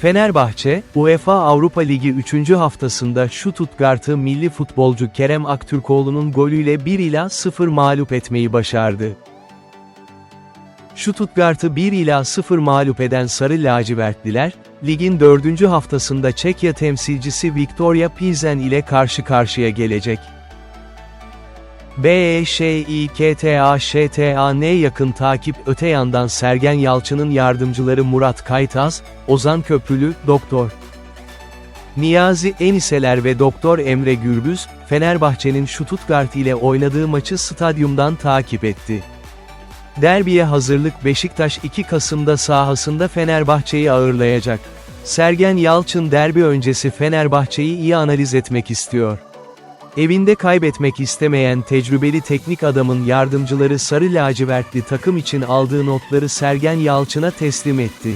Fenerbahçe, UEFA Avrupa Ligi 3. haftasında Stuttgart'ı milli futbolcu Kerem Aktürkoğlu'nun golüyle 1 ila 0 mağlup etmeyi başardı. Stuttgart'ı 1 ila 0 mağlup eden Sarı Lacivertliler, ligin 4. haftasında Çekya temsilcisi Viktoria Pilsen ile karşı karşıya gelecek. BEŞİKTAŞTAN yakın takip öte yandan Sergen Yalçın'ın yardımcıları Murat Kaytaz, Ozan Köprülü, Doktor. Niyazi Eniseler ve Doktor Emre Gürbüz, Fenerbahçe'nin Stuttgart ile oynadığı maçı stadyumdan takip etti. Derbiye hazırlık Beşiktaş 2 Kasım'da sahasında Fenerbahçe'yi ağırlayacak. Sergen Yalçın derbi öncesi Fenerbahçe'yi iyi analiz etmek istiyor. Evinde kaybetmek istemeyen tecrübeli teknik adamın yardımcıları sarı lacivertli takım için aldığı notları Sergen Yalçın'a teslim etti.